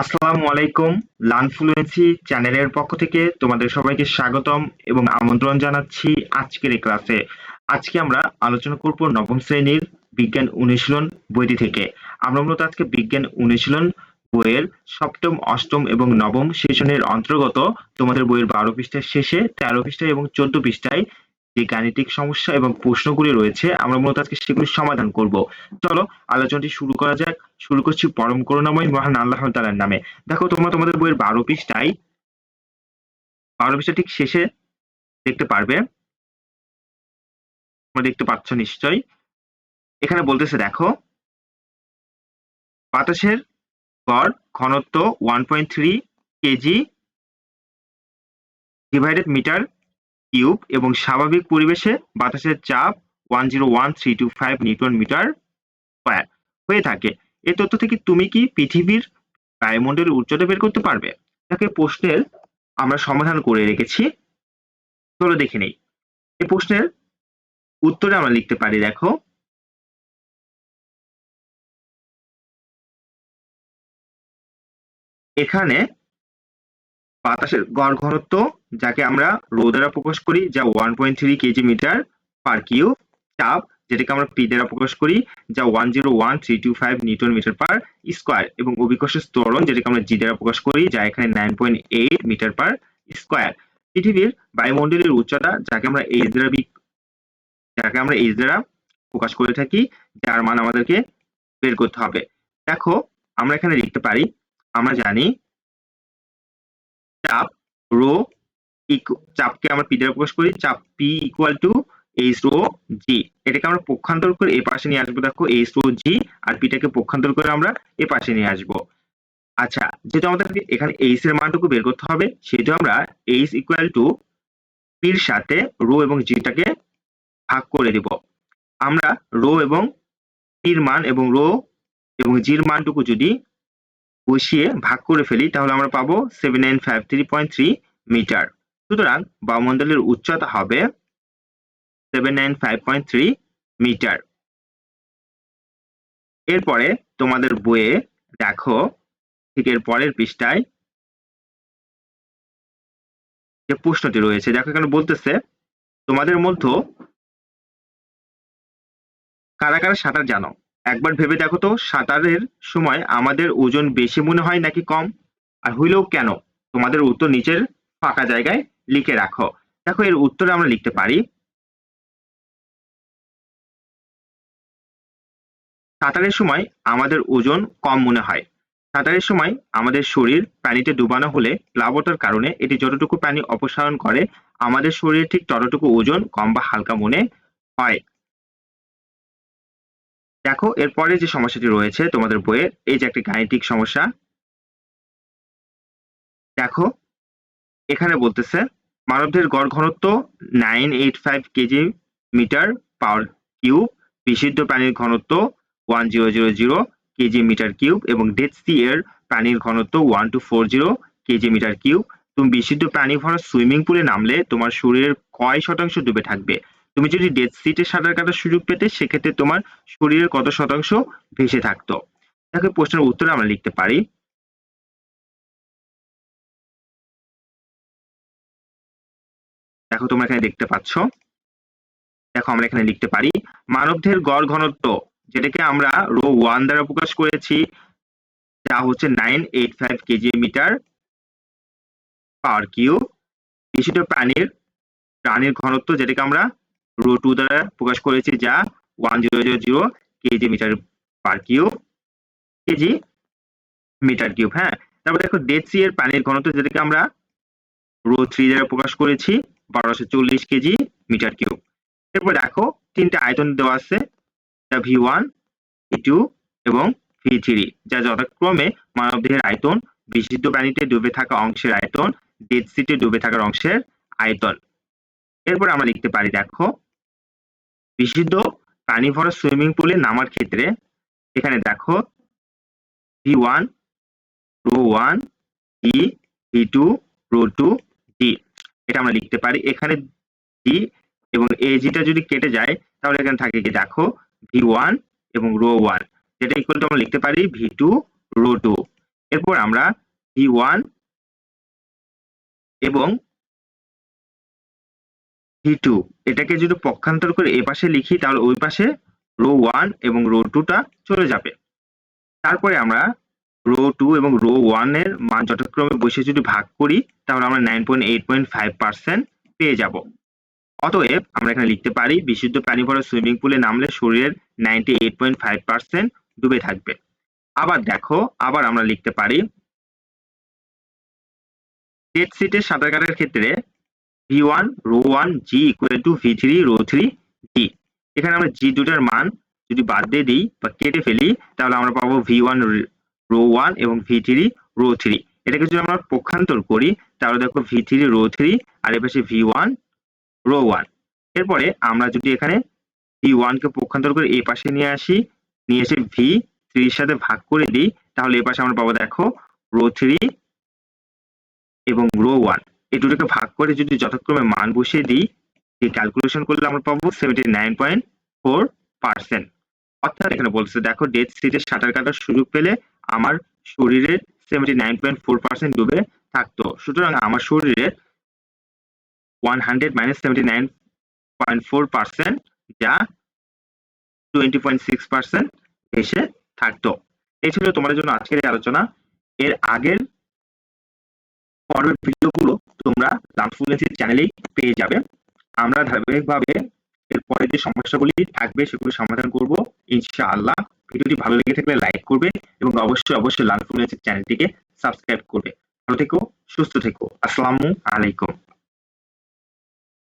আসসালামু আলাইকুম লার্নফ্লুয়েন্সি চ্যানেলের পক্ষ থেকে তোমাদের সবাইকে স্বাগতম এবং আমন্ত্রণ জানাচ্ছি আজকের এই ক্লাসে। আজকে আমরা আলোচনা করব নবম শ্রেণির বিজ্ঞান অনুশীলন বইটি থেকে। আমরা মূলত আজকে বিজ্ঞান অনুশীলন বইয়ের সপ্তম, অষ্টম এবং নবম সেশনের অন্তর্গত তোমাদের বইয়ের বারো পৃষ্ঠার শেষে, তেরো পৃষ্ঠায় এবং চোদ্দ পৃষ্ঠায় যে গাণিতিক সমস্যা এবং প্রশ্নগুলি রয়েছে, আমরা মূলত আজকে সেগুলি সমাধান করব। চলো, আলোচনাটি শুরু করা যাক। শুরু করছি পরম করুণাময় মহান আল্লাহ তালার নামে। দেখো, তোমরা তোমাদের বইয়ের বারো পৃষ্ঠায়, বারো পৃষ্ঠা ঠিক শেষে দেখতে পারবে। তোমরা দেখতে পাচ্ছ নিশ্চয় এখানে বলতেছে, দেখো, বাতাসের গড় ঘনত্ব one point three kg divided metre cube এবং স্বাভাবিক পরিবেশে বাতাসের চাপ one zero one three two five newton metre square হয়ে থাকে। এই তথ্য থেকে তুমি কি পৃথিবীর বায়ুমণ্ডলের উচ্চতা বের করতে পারবে? তাকে প্রশ্নের আমরা সমাধান করে রেখেছি। চলো দেখে নেই। এই প্রশ্নের উত্তরে আমরা লিখতে পারি, দেখো। এখানে বাতাসের গড় ঘনত্ব যাকে আমরা রো দ্বারা প্রকাশ করি, যা one point three kg metre per cu চাপ যেটাকে আমরা পি দ্বারা প্রকাশ করি, যা one zero one three two five newton metre per square এবং অভিকর্ষের ত্বরণ, যেটাকে আমরা জি দ্বারা প্রকাশ করি, যা এখানে nine point eight metre per square পৃথিবীর বায়ুমণ্ডলের উচ্চতা, যাকে আমরা এইচ দ্বারা যাকে আমরা এইচ দ্বারা প্রকাশ করে থাকি, যার মান আমাদেরকে বের করতে হবে। দেখো, আমরা এখানে লিখতে পারি, আমরা জানি চাপ রো চাপকে আমরা পি দ্বারা প্রকাশ করি। চাপ p equal to h rho g এটাকে আমরা পক্ষান্তর করে এ পাশে নিয়ে আসব, দেখো এইচ রো জি আর পিটাকে পক্ষান্তর করে আমরা এ পাশে নিয়ে আসব। আচ্ছা যেহেতু আমাদেরকে এখানে এইচ এর মানটুকু বের করতে হবে, সেহেতু আমরা এইচ ইকুয়াল টু পির সাথে রো এবং জিটাকে ভাগ করে দিব। আমরা রো এবং পির মান এবং রো এবং জির মানটুকু যদি বসিয়ে ভাগ করে ফেলি, তাহলে আমরা পাবো seven nine five three point three metre সুতরাং বায়ুমণ্ডলের উচ্চতা হবে seven nine five point three metre এরপরে তোমাদের বইয়ে দেখো, ঠিক এর পরের পৃষ্ঠায় যে প্রশ্নটি রয়েছে, দেখো এখানে বলতেছে, তোমাদের মধ্যে কারা কারা সাঁতার জানো? একবার ভেবে দেখো তো, সাঁতারের সময় আমাদের ওজন বেশি মনে হয় নাকি কম? আর হইলেও কেন? তোমাদের উত্তর নিচের ফাঁকা জায়গায় লিখে রাখো। দেখো, এর উত্তরে আমরা লিখতে পারি, সাঁতারের সময় আমাদের ওজন কম মনে হয়। সাঁতারের সময় আমাদের শরীর পানিতে ডুবানো হলে প্লাবতার কারণে এটি যতটুকু পানি অপসারণ করে, আমাদের শরীরে ঠিক ততটুকু ওজন কম বা হালকা মনে হয়। দেখো, এরপরে যে সমস্যাটি রয়েছে তোমাদের বইয়ে, এই যে একটি গাণিতিক সমস্যা। দেখো, এখানে বলতেছে মানবদের গড় ঘনত্ব nine eight five kg metre power cube বিশুদ্ধ প্রাণীর ঘনত্ব one zero zero zero kg metre cube এবং ডেড সি এর প্রাণীর ঘনত্ব one two four zero kg metre cube তুমি বিশুদ্ধ প্রাণী ভরা সুইমিং পুলে নামলে তোমার শরীরের কয় শতাংশ ডুবে থাকবে? তুমি যদি ডেড সিটে সাঁতার কাটার সুযোগ পেতে, সেক্ষেত্রে তোমার শরীরের কত শতাংশ ভেসে থাকতো? দেখো প্রশ্নের উত্তরে আমরা লিখতে পারি দেখো তোমরা এখানে দেখতে পাচ্ছ। দেখো আমরা এখানে লিখতে পারি, মানবদের গড় ঘনত্ব, যেটাকে আমরা রো ওয়ান দ্বারা প্রকাশ করেছি, যা হচ্ছে nine eight five kg metre power cu বিশিষ্ট প্রাণীর প্রাণীর ঘনত্ব যেটাকে আমরা রো টু দ্বারা প্রকাশ করেছি, যা one zero zero zero kg metre per cube, kg metre cube হ্যাঁ। তারপর দেখো ডেড সি এর পানির ঘনত্ব যেটাকে আমরা রো থ্রি দ্বারা প্রকাশ করেছি বারোশো চল্লিশ কেজি মিটার কিউব। এরপর দেখো, তিনটে আয়তন দেওয়া আছে ভি ওয়ান, ভি টু এবং ভি থ্রি, যা যথাক্রমে মানবদেহের আয়তন বিশুদ্ধ প্রাণীতে ডুবে থাকা অংশের আয়তন, ডেড সিটে ডুবে থাকার অংশের আয়তন। এরপর আমরা লিখতে পারি, দেখো, বিশুদ্ধ পানি ভরা সুইমিং পুলে নামার ক্ষেত্রে এখানে দেখো, ভি ওয়ান, রো ওয়ান, ই, ভি টু, রো টু এটা আমরা লিখতে পারি। এখানে ডি এবং এ জিটা যদি কেটে যায়, তাহলে এখানে থাকে কি? দেখো ভি ওয়ান এবং রো ওয়ান যেটা ইকুয়াল টু আমরা লিখতে পারি ভি টু রো টু এরপর আমরা ভি ওয়ান এবং ভি টু এটাকে যদি পক্ষান্তর করে এ পাশে লিখি, তাহলে ওই পাশে রো ওয়ান এবং রো টুটা চলে যাবে। তারপরে আমরা রো টু এবং রো ওয়ানের মান যথাক্রমে বসে যদি ভাগ করি, তাহলে আমরা nine point eight point five percent পেয়ে যাব। অতএব আমরা এখানে লিখতে পারি, বিশুদ্ধ পানি ভরা সুইমিং পুলে নামলে শরীরের ninety eight point five percent ডুবে থাকবে। আবার দেখো, আবার আমরা লিখতে পারি টেট সিটের সাঁতার কাটার ক্ষেত্রে v one rho one g equal to v three rho three g এখানে আমরা জি দুটার মান যদি বাদ দিয়ে দিই বা কেটে ফেলি, তাহলে আমরা পাবো ভি ওয়ান রো ওয়ান এবং ভি থ্রি, রো থ্রি। এটাকে যদি আমরা পক্ষান্তর করি, তাহলে দেখো ভি থ্রি, রো থ্রি, আর এ পাশে ভি ওয়ান, রো ওয়ান। এরপরে আমরা যদি এখানে ভি ওয়ানকে পক্ষান্তর করে এ পাশে নিয়ে আসি, নিয়ে এসে ভি থ্রির সাথে ভাগ করে দিই, তাহলে এ পাশে আমরা পাবো দেখো রো থ্রি এবং রো ওয়ান। এই দুটোকে ভাগ করে যদি যথাক্রমে মান বসিয়ে দিই এই ক্যালকুলেশন করলে আমরা পাবো seventy nine point four percent অর্থাৎ এখানে বলছে, দেখো ডেথ সিটে সাঁতার কাটার সুযোগ পেলে আমার শরীরের seventy nine point four percent ডুবে থাকতো। সুতরাং আমার শরীরের one hundred minus seventy nine point four percent যা টোয়েন্টি পয়েন্ট সিক্স পার্সেন্ট এসে থাকতো। এই ছিল তোমাদের জন্য আজকের এই আলোচনা। এর আগের পরের ভিডিওগুলো তোমরা লামফুলেন্সির চ্যানেলেই পেয়ে যাবে। আমরা ধারাবাহিকভাবে এরপরে যে সমস্যাগুলি থাকবে সেগুলো সমাধান করব, ইনশাআল্লাহ। ভিডিওটি ভালো লেগে থাকলে লাইক করবে এবং অবশ্যই অবশ্যই লামফুলেন্সির চ্যানেলটিকে সাবস্ক্রাইব করবে। ভালো থেকো, সুস্থ থেকো। আসসালামু আলাইকুম।